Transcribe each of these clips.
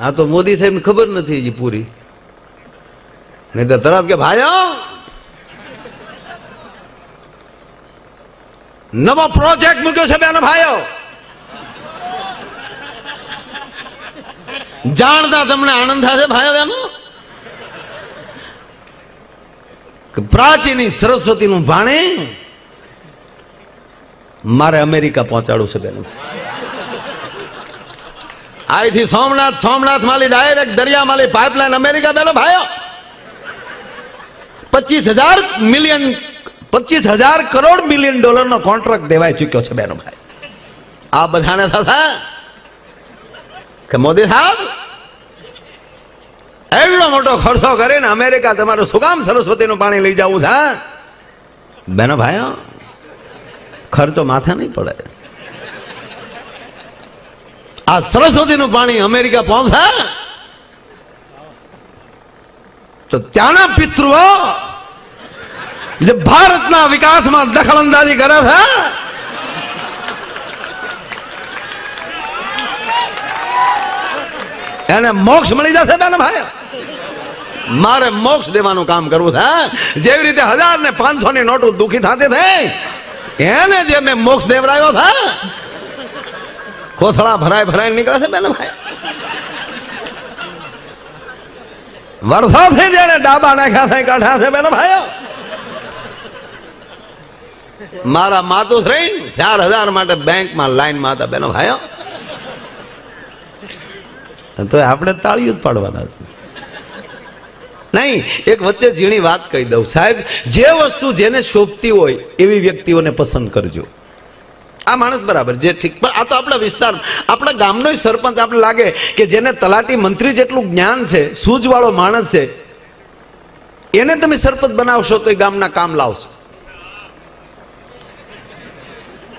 આ તો મોદી સાહેબ ખબર નથી હજી પૂરી. નહીં તો તરત કે, ભાઈઓ, નવો પ્રોજેક્ટ મૂક્યો છે બેન ભાઈઓ. જાણતા તમને આનંદ થશે ભાઈઓ બેનો? પ્રાચીની સરસ્વતીનું ભાણે મારે અમેરિકા પહોંચાડવું છે બેનો. અહીંથી સોમનાથ સોમનાથ માલી ડાયરેક્ટ દરિયા માલી પાઇપલાઇન અમેરિકા બેનો ભાઈઓ. પચીસ હજાર મિલિયન પચીસ હજાર કરોડ મિલિયન ડોલરનો કોન્ટ્રાક્ટ દેવાઈ ચૂક્યો છે બેનો ભાઈ. આ બધાને થતા કે મોદી સાહેબ એટલો મોટો ખર્ચો કરીને અમેરિકા તમારું શું સરસ્વતીનું પાણી લઈ જવું છે બેનો ભાઈઓ, ખર્ચો માથે નહીં પડે. આ સરસ્વતીનું પાણી અમેરિકા પહોંચે? તો ત્યાંના પિતૃઓ જે ભારતના વિકાસમાં દખલ કરે છે? એને મોક્ષ મળી જશે બેન ભાઈ. મારે મોક્ષ દેવાનું કામ કરવું છે જેવી રીતે હજાર ને પાંચસો ની નોટો દુખી થતી થઈ, એને જે મેં મોક્ષ દેવડાયો છે કોથળા ભરાય ભરાય નીકળે છે બેન ભાઈ? વરસાદથી જેને ડાબા નાખ્યા છે કાઢ્યા છે બેન ભાઈ મારા માતુશ્રી ચાર હજાર માટે બેંકમાં લાઈનમાં હતા બેનો ભાઈઓ. તો આપણે તાળીઓ જ પાડવાના છે. નહીં, એક વચ્ચે ઝીણી વાત કહી દઉં સાહેબ, જે વસ્તુ જેને શોભતી હોય એવી વ્યક્તિઓને પસંદ કરજો. આ માણસ બરાબર જે ઠીક. પણ આ તો આપણા વિસ્તાર, આપણા ગામનો સરપંચ આપણે લાગે કે જેને તલાટી મંત્રી જેટલું જ્ઞાન છે, સૂઝવાળો માણસ છે, એને તમે સરપંચ બનાવશો તો એ ગામના કામ લાવશો.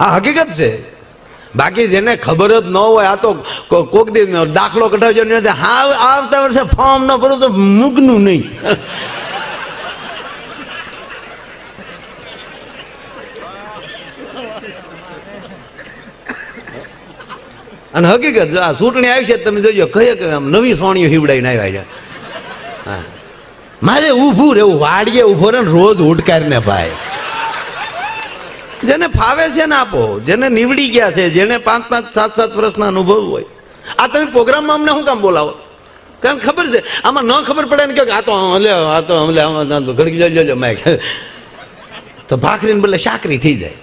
આ હકીકત છે. બાકી જેને ખબર જ ન હોય, આ તો કોક દી દાખલો કઢાવજો હા, આવતા વર્ષે ફોર્મ ન ભરું તો મૂકનું નહીં. અને હકીકત, જો આ ચૂંટણી આવી છે તમે જોજો કહીએ કે આમ નવી સોણીઓ હિવડાઈને આવ્યા છે. હા. મારે ઊભું રહેવું, વાડીએ ઊભો રહે રોજ ઉડકારીને ભાઈ. જેને ફાવે છે ને આપો, જેને નીવડી ગયા છે, જેને પાંચ પાંચ સાત સાત વર્ષના અનુભવ હોય. આ તમે પ્રોગ્રામમાં અમને શું કામ બોલાવો? કારણ ખબર છે, આમાં ન ખબર પડે ને કે આ તો લે, આ તો ઘડકી જજો જજો મેં તો ભાખરીને બદલે શાકરી થઈ જાય.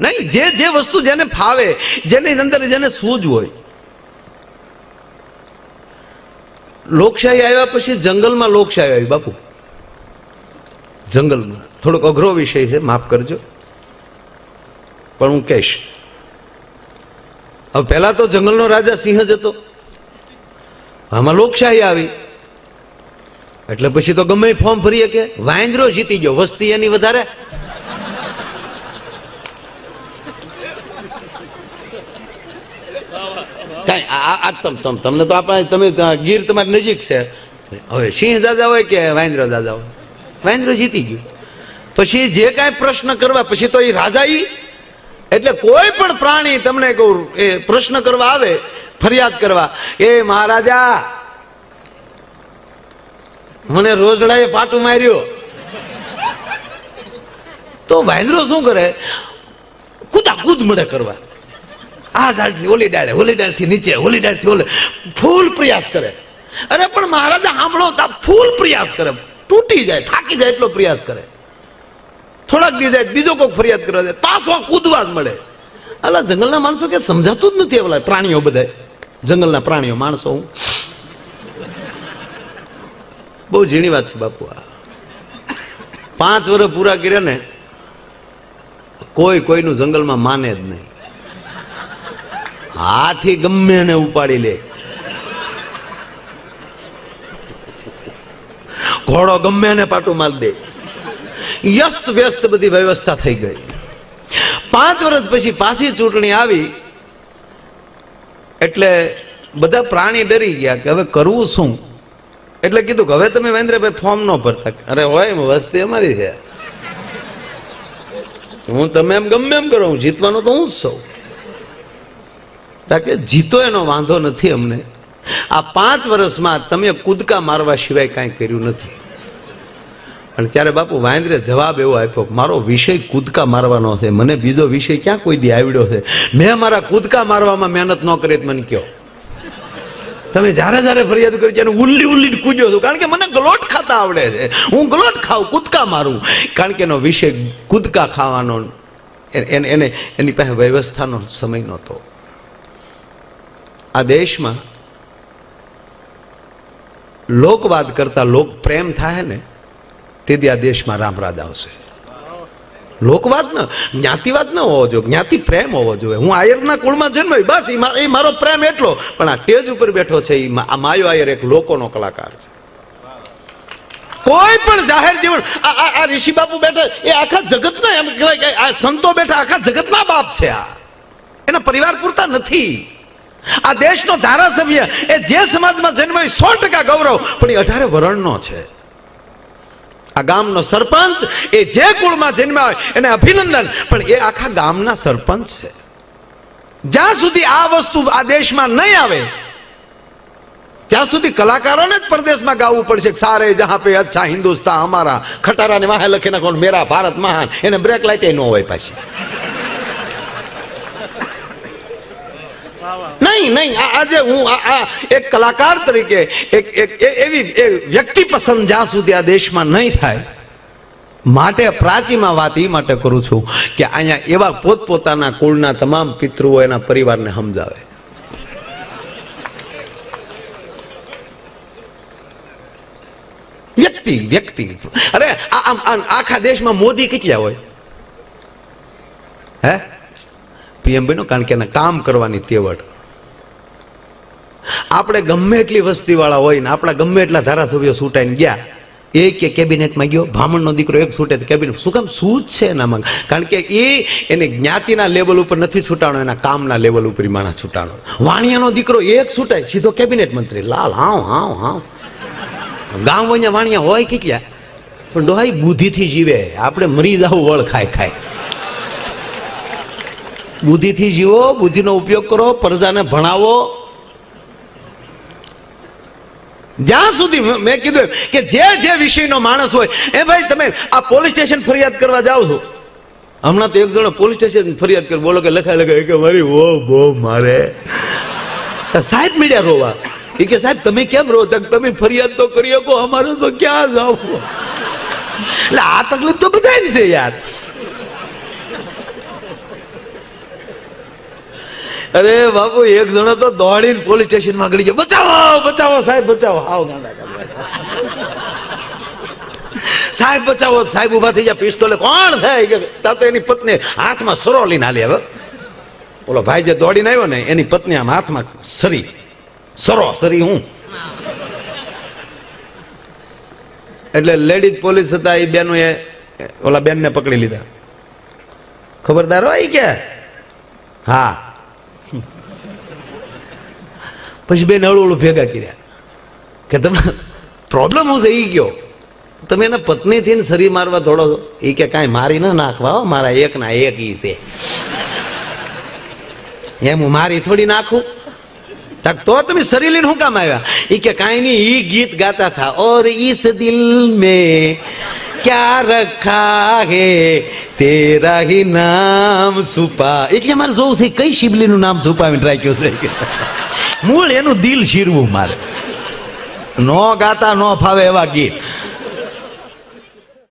નહીં, જે જે વસ્તુ જેને ફાવે, જેની અંદર જેને સૂજ હોય. લોકશાહી આવ્યા પછી જંગલમાં લોકશાહી આવી, બાપુ. જંગલમાં. થોડોક અઘરો વિષય છે, માફ કરજો. પણ હું કહીશ. હવે પહેલા તો જંગલનો રાજા સિંહ જ હતો. આમાં લોકશાહી આવી. એટલે પછી તો ગમે ફોર્મ ભરીએ કે વાંદરો જીતી ગયો. વસ્તી એની વધારે કાંઈ, આ, આ- આ તમ તમ, તમને તો આપણે, તમે ગીર તમારી નજીક છે. હવે સિંહ દાદા હોય કે વાંદરો દાદા હોય? વાંદરો જીતી ગયું. પછી જે કાંઈ પ્રશ્ન કરવા, પછી તો એ રાજા ઈ. એટલે કોઈ પણ પ્રાણી તમને કહું, એ પ્રશ્ન કરવા આવે, ફરિયાદ કરવા, એ મહારાજા, મને રોજડાએ પાટું માર્યો. તો વાંદરો શું કરે? કૂદા કૂદ મળે કરવા. આ ઝાડથી ઓલી ડાળે ઓલી ડાળથી નીચે ઓલી ડાળથી ઓલે. ફૂલ પ્રયાસ કરે. અરે, પણ મહારાજા, સાંભળો, તા ફૂલ પ્રયાસ કરે. તૂટી જાય, થાકી જાય એટલો પ્રયાસ કરે. થોડાક દી જાય, બીજો કોઈક ફરિયાદ કરવા જાય પાછો કૂદવા જ મળે? અલા, જંગલના માણસો કે સમજાતું જ નથી ઓલા પ્રાણીઓ બધા જંગલના પ્રાણીઓ, માણસો હું. બહુ ઝીણી વાત છે બાપુ આ. પાંચ વર્ષ પૂરા કર્યા ને, કોઈ કોઈનું જંગલમાં માને જ નહીં. હાથી ગમે ને ઉપાડી લે. ઘોડો ગમે ને પાટું માલ દે. વ્યસ્ત વ્યસ્ત બધી વ્યવસ્થા થઈ ગઈ. પાંચ વર્ષ પછી પાછી ચૂંટણી આવી, એટલે બધા પ્રાણી ડરી ગયા કે હવે કરવું શું? એટલે કીધું કે હવે તમે મહેન્દ્રભાઈ ફોર્મ ન ભરતા. અરે હોય વસ્તી અમારી છે. હું તમે એમ ગમે એમ કરો, હું જીતવાનું તો હું જ સૌ કારણ કે જીતો એનો વાંધો નથી અમને. આ પાંચ વર્ષમાં તમે કૂદકા મારવા સિવાય કાંઈ કર્યું નથી. અને ત્યારે બાપુ વાંદરે જવાબ એવો આપ્યો, મારો વિષય કૂદકા મારવાનો છે. મને બીજો વિષય ક્યાં કોઈ દી આવડ્યો છે? મેં મારા કૂદકા મારવામાં મહેનત ન કરી મને કયો. તમે જ્યારે જ્યારે ફરિયાદ કરી ત્યારે ઉલ્લી ઉલ્લી કૂદ્યો છું. કારણ કે મને ગલોટ ખાતા આવડે છે. હું ગલોટ ખાઉં, કૂદકા મારું. કારણ કે એનો વિષય કૂદકા ખાવાનો, એને એને, એની પાસે વ્યવસ્થાનો સમય નહોતો. આ દેશમાં લોકવાદ કરતા લોક પ્રેમ થાય ને, તેથી આ દેશમાં રામરાજ આવશે. લોકવાદ ન, જ્ઞાતિવાદ ન હોવો જોઈએ, જ્ઞાતિ પ્રેમ હોવો જોઈએ. હું આયરના કુળમાં જન્મ્યો બસ એ મારો પ્રેમ એટલો, પણ આ સ્ટેજ ઉપર બેઠો છે એ આ માયો આયર એક લોકોનો કલાકાર છે. કોઈ પણ જાહેર જીવન આ ઋષિ બાપુ બેઠા, એ આખા જગતના એમ કહેવાય કે આ સંતો બેઠા, આખા જગતના બાપ છે આ. એના પરિવાર પૂરતા નથી. આ દેશનો ધારાસભ્ય એ જે સમાજમાં જન્મ્યો સો ટકા ગૌરવ, પણ એ અઢારે વરણનો છે. આ ગામનો સરપંચ એ જે કુળમાં જન્મ્યા હોય એને અભિનંદન, પણ એ આખા ગામના સરપંચ છે. જ્યાં સુધી આ વસ્તુ આ દેશમાં નહીં આવે, ત્યાં સુધી કલાકારોને જ પરદેશમાં ગાવું પડશે સારે જહાં પે અચ્છા હિન્દુસ્તાન અમારા ખટારાને વાહે લખી નાખો મેરા ભારત મહાન, એને બ્રેક લાઇટ ન હોય પાછી. નહીં નહીં આજે હું આ એક કલાકાર તરીકે એક એક એવી વ્યક્તિ પસંદ જ્યાં સુધી આ દેશમાં નહીં થાય, માટે પ્રાચીમાં વાત એ માટે કરું છું કે અહીંયા એવા પોતપોતાના કુળના તમામ પિતૃઓ એના પરિવારને સમજાવે. વ્યક્તિ વ્યક્તિ. અરે આખા દેશમાં મોદી કેટલા હોય? હે? પીએમ બન્યો કારણ કે એને કામ કરવાની તેવડ. આપણે ગમે એટલી વસ્તીવાળા હોય ને, આપણા ગમે એટલા ધારાસભ્યો છૂટાઈને ગયા, એક કે કેબિનેટમાં ગયો, બ્રાહ્મણનો દીકરો એક છૂટે કેબિનેટ, શું કામ શું છે એનામાં કારણ કે એ એને જ્ઞાતિના લેવલ ઉપર નથી છૂટાણો, એના કામના લેવલ ઉપર માણસ છૂટાણો. વાણિયાનો દીકરો એક છૂટાય સીધો કેબિનેટ મંત્રી. લાલ, હાવ હાવ હાવ. ગામ વણ્યા વાણિયા હોય કેટલા પણ ડોહાઈ બુદ્ધિથી જીવે. આપણે મરી જાવ, વળ ખાય ખાય. બુદ્ધિથી જીવો, બુદ્ધિનો ઉપયોગ કરો, પ્રજાને ભણાવો. જ્યાં સુધી મેં- કીધું કે જે જે વિષયનો માણસ હોય, એ ભાઈ તમે આ પોલીસ સ્ટેશન ફરિયાદ કરવા જાઓ છો. હમણાં તો એક જણો પોલીસ સ્ટેશન ફરિયાદ કરી, બોલો કે લખાય લખાય કે મારી ઓ બો, મારે. સાહેબ મીડિયા રોવા. એ કે સાહેબ, તમે કેમ રો? તો તમે ફરિયાદ તો કરી શકો, અમારું તો ક્યાં જાવ? એટલે આ તકલીફ તો બધાને છે યાર. અરે બાપુ, એક જણો તો દોડીને પોલીસ સ્ટેશનમાં ગળી ગયો. બચાવો બચાવો, સાહેબ, બચાવો. આવ. સાહેબ, બચાવો. સાહેબ ઊભા થઈ ગયા, પિસ્તોલે કોણ થાય? તા તો એની પત્ની હાથમાં સરો લઈને હાલી હવે. ઓલો ભાઈ જે દોડીને આવ્યો ને, એની પત્ની આમ હાથમાં સરી. સરો, સરી હું? એટલે લેડીઝ પોલીસ હતા એ બેનો એ, ઓલા બેનને પકડી લીધા. ખબરદાર હોય કે? હા. પછી બે નળોળું ભેગા કર્યા. કે તમે પ્રોબ્લેમ હું એ ગયો તમે એના પત્નીથી ને શરીર મારવા થોડો એ કે કાંઈ મારી ના નાખવા મારા એક ના એક ઈ છે. એમ હું મારી થોડી નાખું? તો તમે શરીર લઈને શું કામ આવ્યા? એ કે કાંઈ નહીં એ ગીત ગાતા થા. ઓર ઈસ દિલ મે ક્યા રખા હે? તેરા હી નામ સુપા એટલે મારે જોવું છે કઈ શિબલીનું નામ છુપાવીને રાખ્યું છે? મૂળ એનું દિલ શીરવું મારે. નો ગાતા નો ફાવે એવા ગીત.